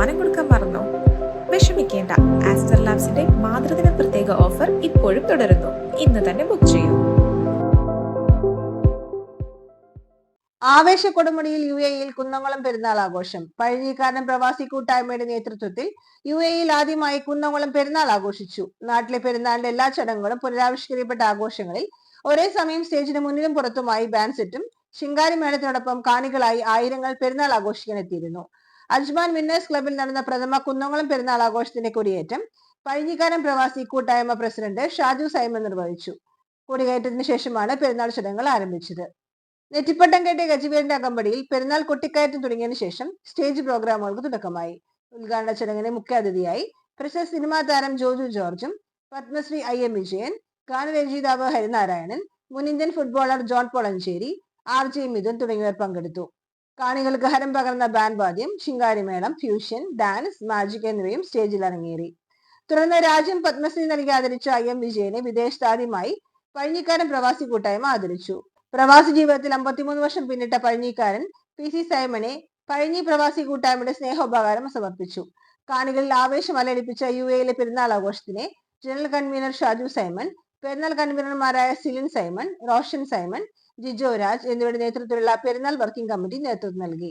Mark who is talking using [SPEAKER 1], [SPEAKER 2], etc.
[SPEAKER 1] സമ്മാനം കൊടുക്കാൻ മറന്നോ? വിഷമിക്കേണ്ട. ആസ്റ്റർ ലാബ്സിന്റെ മാതൃദിന പ്രത്യേക ഓഫർ ഇപ്പോഴും തുടരുന്നു. ഇന്ന് തന്നെ ബുക്ക് ചെയ്യൂ.
[SPEAKER 2] ആവേശ കൊടുമുടിയിൽ യു എയിൽ കുന്നംകുളം പെരുന്നാൾ ആഘോഷം. പഴഞ്ഞിക്കാരൻ പ്രവാസി കൂട്ടായ്മയുടെ നേതൃത്വത്തിൽ യു എയിൽ ആദ്യമായി കുന്നംകുളം പെരുന്നാൾ ആഘോഷിച്ചു. നാട്ടിലെ പെരുന്നാളിന്റെ എല്ലാ ചടങ്ങുകളും പുനരാവിഷ്കരിക്കപ്പെട്ട ആഘോഷങ്ങളിൽ ഒരേ സമയം സ്റ്റേജിന് മുന്നിലും പുറത്തുമായി ബാൻഡ് സെറ്റും ശിങ്കാരി മേളത്തിനോടൊപ്പം കാണികളായി ആയിരങ്ങൾ പെരുന്നാൾ ആഘോഷിക്കാൻ എത്തിയിരുന്നു. അജ്മാൻ വിന്നേഴ്സ് ക്ലബിൽ നടന്ന പ്രഥമ കുന്നംകുളം പെരുന്നാൾ ആഘോഷത്തിന്റെ കൊടിയേറ്റം. പഴഞ്ഞിക്കാരൻ പ്രവാസി കൂട്ടായ്മ പ്രസിഡന്റ് ഷാജു സൈമൻ നിർവഹിച്ചു. കൊടികയറ്റത്തിന് ശേഷമാണ് പെരുന്നാൾ ചടങ്ങുകൾ ആരംഭിച്ചത്. നെറ്റിപ്പട്ടം കെട്ടിയ ഗജവീരന്റെ അകമ്പടിയിൽ പെരുന്നാൾ കൊട്ടിക്കയറ്റം തുടങ്ങിയതിനു ശേഷം സ്റ്റേജ് പ്രോഗ്രാമുകൾക്ക് തുടക്കമായി. ഉദ്ഘാടന ചടങ്ങിന് മുഖ്യാതിഥിയായി പ്രശസ്ത സിനിമാ താരം ജോജു ജോർജും പത്മശ്രീ ഐ എം വിജയൻ ഗാനരചയിതാവ് ഹരിനാരായണൻ മുൻ Indian footballer John Polancheri R J Mithun തുടങ്ങിയവർ പങ്കെടുത്തു. കാണികൾക്ക് ഹരം പകർന്ന ബാൻഡ് വാദ്യം ശിങ്കാരിമേളം ഫ്യൂഷൻ ഡാൻസ് മാജിക് എന്നിവയും സ്റ്റേജിൽ അരങ്ങേറി. തുടർന്ന് രാജ്യം പത്മശ്രീ നൽകി ആദരിച്ച ഐ എം വിജയനെ വിദേശത്താദ്യമായി പഴഞ്ഞിക്കാരൻ പ്രവാസി കൂട്ടായ്മ ആദരിച്ചു. പ്രവാസി ജീവിതത്തിൽ അമ്പത്തിമൂന്ന് വർഷം പിന്നിട്ട പഴഞ്ഞിക്കാരൻ പി സി സൈമനെ പഴഞ്ഞി പ്രവാസി കൂട്ടായ്മയുടെ സ്നേഹോപകാരം സമർപ്പിച്ചു. കാണികളിൽ ആവേശം അലടിപ്പിച്ച യു എയിലെ പെരുന്നാൾ ആഘോഷത്തിനെ ജനറൽ കൺവീനർ ഷാജു സൈമൺ പെരുന്നാൾ കൺവീനർമാരായ സിലിൻ സൈമൺ റോഷൻ സൈമൺ ജിജോ രാജ് എന്നിവരുടെ നേതൃത്വത്തിലുള്ള പെരുന്നാൾ വർക്കിംഗ് കമ്മിറ്റി നേതൃത്വം നൽകി.